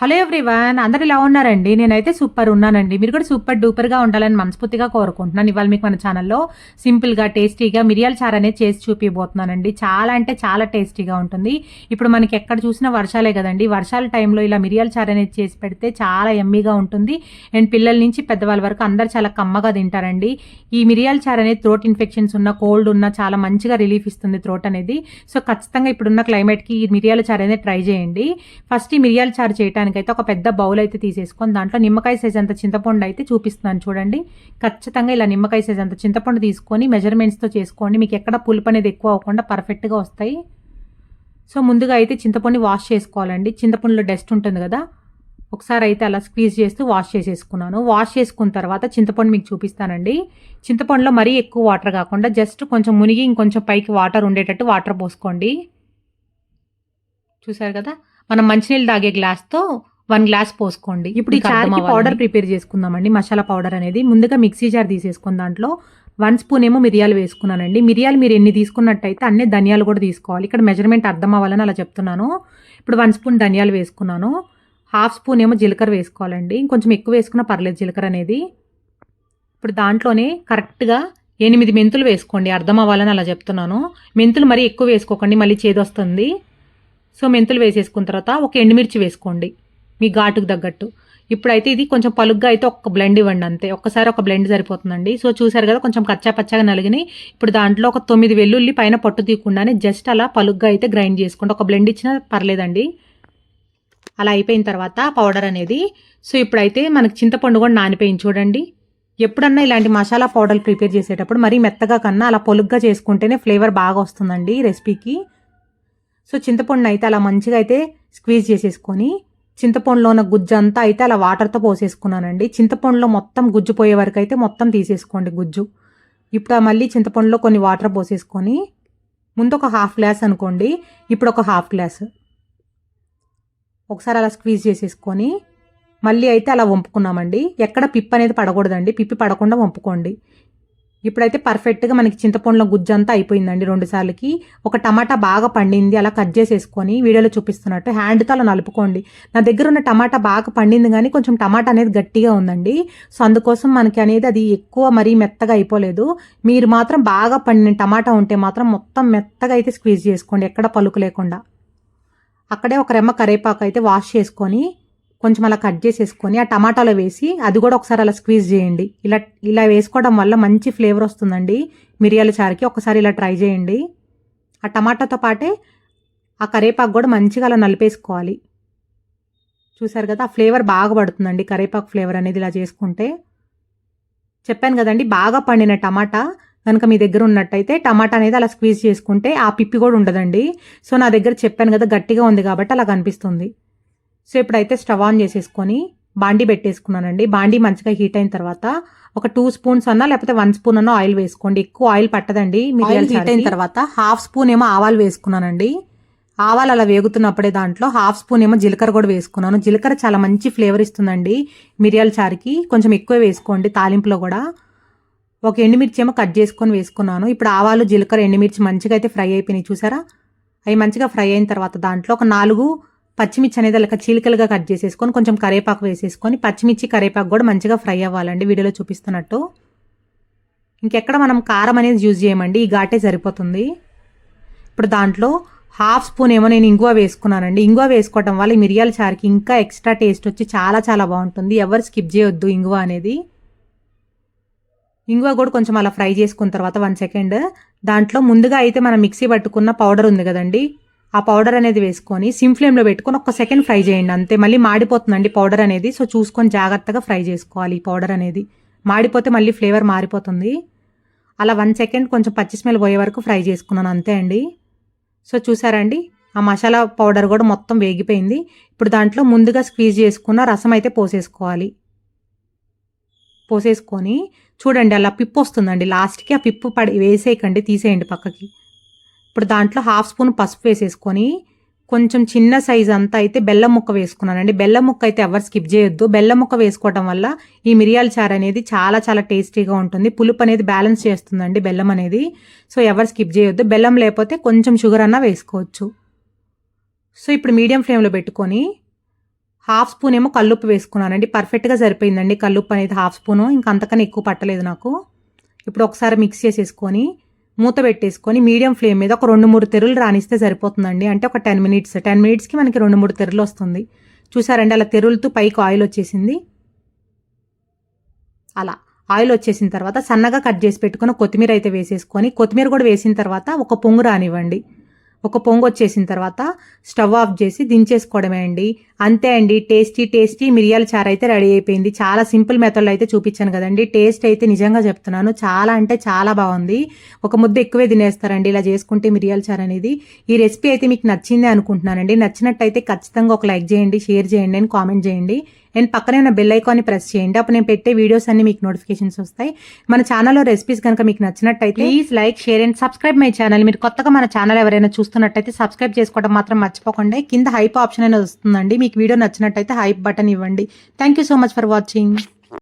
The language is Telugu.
హలో ఎవ్రీవన్ అందరు ఇలా ఉన్నారండి? నేనైతే సూపర్ ఉన్నానండి. మీరు కూడా సూపర్ డూపర్గా ఉండాలని మనస్ఫూర్తిగా కోరుకుంటున్నాను. ఇవాళ మీకు మన ఛానల్లో సింపుల్గా టేస్టీగా మిరియాల చారు అనేది చేసి చూపిపోతున్నానండి చాలా అంటే చాలా టేస్టీగా ఉంటుంది. ఇప్పుడు మనకి ఎక్కడ చూసినా వర్షాలే కదండి. వర్షాల టైంలో ఇలా మిరియాల చారు అనేది చేసి పెడితే చాలా ఎమ్మీగా ఉంటుంది. అండ్ పిల్లల నుంచి పెద్దవాళ్ళ వరకు అందరు చాలా కమ్మగా తింటారండి. ఈ మిరియాల చారు అనేది థ్రోట్ ఇన్ఫెక్షన్స్ ఉన్న కోల్డ్ ఉన్న చాలా మంచిగా రిలీఫ్ ఇస్తుంది థ్రోట్ అనేది. సో ఖచ్చితంగా ఇప్పుడున్న క్లైమేట్కి ఈ మిరియాల చారు అనేది ట్రై చేయండి. ఫస్ట్ ఈ మిరియాల చారు చేయడానికి అయితే ఒక పెద్ద బౌల్ అయితే తీసేసుకొని దాంట్లో నిమ్మకాయ సైజ్ అంత చింతపండు అయితే చూపిస్తున్నాను చూడండి. ఖచ్చితంగా ఇలా నిమ్మకాయ సైజ్ అంత చింతపండు తీసుకొని మెజర్మెంట్స్తో చేసుకోండి. మీకు ఎక్కడ పులుపు అనేది ఎక్కువ అవ్వకుండా పర్ఫెక్ట్గా వస్తాయి. సో ముందుగా అయితే చింతపండుని వాష్ చేసుకోవాలండి. చింతపండులో డస్ట్ ఉంటుంది కదా ఒకసారి అయితే అలా స్క్వీజ్ చేస్తూ వాష్ చేసేసుకున్నాను. వాష్ చేసుకున్న తర్వాత చింతపండు మీకు చూపిస్తానండి. చింతపండులో మరీ ఎక్కువ వాటర్ కాకుండా జస్ట్ కొంచెం మునిగి ఇంకొంచెం పైకి వాటర్ ఉండేటట్టు వాటర్ పోసుకోండి. చూసారు కదా? మనం మంచినీళ్ళు తాగే గ్లాస్తో వన్ గ్లాస్ పోసుకోండి. ఇప్పుడు ఈ చారుకి పౌడర్. ప్రిపేర్ చేసుకుందామండి మసాలా పౌడర్ అనేది. ముందుగా మిక్సీ జార్ తీసేసుకుని దాంట్లో వన్ స్పూన్ ఏమో మిరియాలు వేసుకున్నానండి. మిరియాలు మీరు ఎన్ని తీసుకున్నట్టయితే అన్ని ధనియాలు కూడా తీసుకోవాలి. ఇక్కడ మెజర్మెంట్ అర్థం అవ్వాలని అలా చెప్తున్నాను. ఇప్పుడు వన్ స్పూన్ ధనియాలు వేసుకున్నాను. హాఫ్ స్పూన్ ఏమో జీలకర్ర వేసుకోవాలండి. ఇంకొంచెం ఎక్కువ వేసుకున్నా పర్లేదు జీలకర్ర అనేది. ఇప్పుడు దాంట్లోనే కరెక్ట్గా ఎనిమిది మెంతులు వేసుకోండి. అర్థం అవ్వాలని అలా చెప్తున్నాను. మెంతులు మరీ ఎక్కువ వేసుకోకండి మళ్ళీ చేదొస్తుంది. సో మెంతులు వేసేసుకున్న తర్వాత ఒక ఎండుమిర్చి వేసుకోండి మీ ఘాటుకు తగ్గట్టు. ఇప్పుడైతే ఇది కొంచెం పలుగ్గా అయితే ఒక బ్లెండ్ ఇవ్వండి అంతే. ఒక్కసారి ఒక బ్లెండ్ సరిపోతుందండి. సో చూసారు కదా కొంచెం కచ్చా పచ్చగా నలిగిని ఇప్పుడు దాంట్లో ఒక తొమ్మిది వెల్లుల్లి పైన పట్టు తీయకుండానే జస్ట్ అలా పలుగ్గా అయితే గ్రైండ్ చేసుకోండి. ఒక బ్లెండ్ ఇచ్చినా పర్లేదండి. అలా అయిపోయిన తర్వాత పౌడర్ అనేది సో ఇప్పుడైతే మనకి చింతపండు కూడా నానిపోయింది చూడండి. ఎప్పుడన్నా ఇలాంటి మసాలా పౌడర్ ప్రిపేర్ చేసేటప్పుడు మరీ మెత్తగా కన్నా అలా పొలుగ్గా చేసుకుంటేనే ఫ్లేవర్ బాగా వస్తుందండి రెసిపీకి సో చింతపండుని అయితే అలా మంచిగా అయితే స్క్వీజ్ చేసేసుకొని చింతపండులో ఉన్న గుజ్జు అంతా అయితే అలా వాటర్తో పోసేసుకున్నానండి. చింతపండులో మొత్తం గుజ్జు పోయే వరకు అయితే మొత్తం తీసేసుకోండి గుజ్జు. ఇప్పుడు మళ్ళీ చింతపండులో కొన్ని వాటర్ పోసేసుకొని ముందు ఒక హాఫ్ గ్లాస్ అనుకోండి. ఇప్పుడు ఒక హాఫ్ గ్లాస్. ఒకసారి అలా స్క్వీజ్ చేసేసుకొని మళ్ళీ అయితే అలా వంపుకున్నామండి. ఎక్కడ పిప్ అనేది పడకూడదండి. పిప్పి పడకుండా వంపుకోండి. ఇప్పుడైతే పర్ఫెక్ట్గా మనకి చింతపండులో గుజ్జంతా అయిపోయిందండి రెండు సార్లకి. ఒక టమాటా బాగా పండింది అలా కట్ చేసేసుకొని వీడియోలో చూపిస్తున్నట్టు హ్యాండ్తో అలా నలుపుకోండి. నా దగ్గర ఉన్న టమాటా బాగా పండింది కానీ కొంచెం టమాటా అనేది గట్టిగా ఉందండి. సో అందుకోసం మనకి అనేది అది ఎక్కువ మరీ మెత్తగా అయిపోలేదు. మీరు మాత్రం బాగా పండిన టమాటా ఉంటే మాత్రం మొత్తం మెత్తగా అయితే స్క్వీజ్ చేసుకోండి ఎక్కడ పలుకు లేకుండా. అక్కడే ఒక రెమ్మ కరేపాకు అయితే వాష్ చేసుకొని కొంచెం అలా కట్ చేసేసుకొని ఆ టమాటాలో వేసి అది కూడా ఒకసారి అలా స్క్వీజ్ చేయండి. ఇలా ఇలా వేసుకోవడం వల్ల మంచి ఫ్లేవర్ వస్తుందండి. మిరియాల చారుకి ఒకసారి ఇలా ట్రై చేయండి. ఆ టమాటాతో పాటే ఆ కరేపాకు కూడా మంచిగా అలా నలిపేసుకోవాలి. చూసారు కదా ఆ ఫ్లేవర్ బాగా పడుతుందండి కరేపాకు ఫ్లేవర్ అనేది ఇలా చేసుకుంటే. చెప్పాను కదండి బాగా పండిన టమాటా కనుక మీ దగ్గర ఉన్నట్టయితే టమాటా అనేది అలా స్క్వీజ్ చేసుకుంటే ఆ పిప్పి కూడా ఉండదండి. సో నా దగ్గర చెప్పాను కదా గట్టిగా ఉంది కాబట్టి అలా కనిపిస్తుంది. సో ఇప్పుడైతే స్టవ్ ఆన్ చేసేసుకొని బాండీ పెట్టేసుకున్నానండి. బాండీ మంచిగా హీట్ అయిన తర్వాత ఒక టూ స్పూన్స్ అన్నా లేకపోతే వన్ స్పూన్ అన్నా ఆయిల్ వేసుకోండి. ఎక్కువ ఆయిల్ పట్టదండి ఆయిల్ హీట్ అయిన తర్వాత హాఫ్ స్పూన్ ఏమో ఆవాలు వేసుకున్నానండి. ఆవాలు అలా వేగుతున్నప్పుడే దాంట్లో హాఫ్ స్పూన్ ఏమో జీలకర్ర కూడా వేసుకున్నాను. జీలకర్ర చాలా మంచి ఫ్లేవర్ ఇస్తుందండి మిరియాల చారుకి. కొంచెం ఎక్కువ వేసుకోండి తాలింపులో కూడా. ఒక ఎండుమిర్చి ఏమో కట్ చేసుకొని వేసుకున్నాను. ఇప్పుడు ఆవాలు జీలకర్ర ఎండుమిర్చి మంచిగా అయితే ఫ్రై అయిపోయినాయి. చూసారా? అవి మంచిగా ఫ్రై అయిన తర్వాత దాంట్లో ఒక నాలుగు పచ్చిమిర్చి అనేది అలా చీలికలుగా కట్ చేసేసుకొని కొంచెం కరేపాకు వేసేసుకొని పచ్చిమిర్చి కరేపాకు కూడా మంచిగా ఫ్రై అవ్వాలండి వీడియోలో చూపిస్తున్నట్టు. ఇంకెక్కడ మనం కారం అనేది యూజ్ చేయమండి ఈ ఘాటే సరిపోతుంది. ఇప్పుడు దాంట్లో హాఫ్ స్పూన్ ఏమో నేను ఇంగువ వేసుకున్నానండి. ఇంగువ వేసుకోవడం వల్ల ఈ మిరియాల చారుకి ఇంకా ఎక్స్ట్రా టేస్ట్ వచ్చి చాలా చాలా బాగుంటుంది. ఎవరు స్కిప్ చేయొద్దు ఇంగువ అనేది. ఇంగువ కూడా కొంచెం అలా ఫ్రై చేసుకున్న తర్వాత వన్ సెకండ్. దాంట్లో ముందుగా అయితే మనం మిక్సీ పట్టుకున్న పౌడర్ ఉంది కదండి ఆ పౌడర్ అనేది వేసుకొని సిమ్ ఫ్లేమ్లో పెట్టుకొని ఒక సెకండ్ ఫ్రై చేయండి అంతే. మళ్ళీ మాడిపోతుందండి పౌడర్ అనేది. సో చూసుకొని జాగ్రత్తగా ఫ్రై చేసుకోవాలి ఈ పౌడర్ అనేది. మాడిపోతే మళ్ళీ ఫ్లేవర్ మారిపోతుంది. అలా వన్ సెకండ్ కొంచెం పచ్చి స్మెల్ పోయే వరకు ఫ్రై చేసుకున్నాను అంతే అండి. సో చూసారండి? ఆ మసాలా పౌడర్ కూడా మొత్తం వేగిపోయింది. ఇప్పుడు దాంట్లో ముందుగా స్క్వీజ్ చేసుకున్న రసం అయితే పోసేసుకోవాలి. పోసేసుకొని చూడండి అలా పిప్పు వస్తుందండి లాస్ట్కి ఆ పిప్పు పడి వేసేయకండి తీసేయండి పక్కకి. ఇప్పుడు దాంట్లో హాఫ్ స్పూన్ పసుపు వేసేసుకొని కొంచెం చిన్న సైజ్ అంతా అయితే బెల్లం ముక్క వేసుకున్నానండి. బెల్లం ముక్క అయితే ఎవరు స్కిప్ చేయొద్దు. బెల్లం ముక్క వేసుకోవడం వల్ల ఈ మిరియాల చారు అనేది చాలా చాలా టేస్టీగా ఉంటుంది. పులుపు అనేది బ్యాలెన్స్ చేస్తుందండి బెల్లం అనేది. సో ఎవరు స్కిప్ చేయొద్దు. బెల్లం లేకపోతే కొంచెం షుగర్ అన్నా వేసుకోవచ్చు. సో ఇప్పుడు మీడియం ఫ్లేమ్లో పెట్టుకొని హాఫ్ స్పూన్ ఏమో కల్లుప్పు వేసుకున్నానండి. పర్ఫెక్ట్గా సరిపోయిందండి కల్లుప్పు అనేది హాఫ్ స్పూను. ఇంకా అంతకన్నా ఎక్కువ పట్టలేదు నాకు. ఇప్పుడు ఒకసారి మిక్స్ చేసేసుకొని మూత పెట్టేసుకొని మీడియం ఫ్లేమ్ మీద ఒక రెండు మూడు తెరులు రానిస్తే సరిపోతుందండి. అంటే ఒక టెన్ మినిట్స్ టెన్ మినిట్స్కి మనకి రెండు మూడు తెరులు వస్తుంది. చూసారండి అలా తెరులతో పైకి ఆయిల్ వచ్చేసింది. అలా ఆయిల్ వచ్చేసిన తర్వాత సన్నగా కట్ చేసి పెట్టుకుని కొత్తిమీర అయితే వేసేసుకొని కొత్తిమీర కూడా వేసిన తర్వాత ఒక పొంగు రానివ్వండి. ఒక పొంగు వచ్చేసిన తర్వాత స్టవ్ ఆఫ్ చేసి దించేసుకోవడమే అండి. అంతే అండి టేస్టీ టేస్టీ మిరియాల చారు అయితే రెడీ అయిపోయింది. చాలా సింపుల్ మెథడ్లో అయితే చూపించాను కదండి. టేస్ట్ అయితే నిజంగా చెప్తున్నాను. చాలా అంటే చాలా బాగుంది. ఒక ముద్ద ఎక్కువే తినేస్తారండి ఇలా చేసుకుంటే మిరియాల చారు అనేది. ఈ రెసిపీ అయితే మీకు నచ్చిందే అనుకుంటున్నానండి. నచ్చినట్టయితే ఖచ్చితంగా ఒక లైక్ చేయండి షేర్ చేయండి అని కామెంట్ చేయండి. అండ్ పక్కనే ఉన్న బెల్ ఐకాన్ని ప్రెస్ చేయండి. అప్పుడు నేను పెట్టే వీడియోస్ అన్ని మీకు నోటిఫికేషన్స్ వస్తాయి. మన ఛానల్లో రెసిపీస్ కనుక మీకు నచ్చినట్టయితే please like share and subscribe my channel. మీరు కొత్తగా మన ఛానల్ ఎవరైనా చూస్తున్నట్టయితే సబ్స్క్రైబ్ చేసుకోవడం మాత్రం మర్చిపోకండి. కింద హైప్ ఆప్షన్ అనేది వస్తుందండి. మీకు మీకు వీడియో నచ్చినట్టయితే హైప్ బటన్ ఇవ్వండి. Thank you so much for watching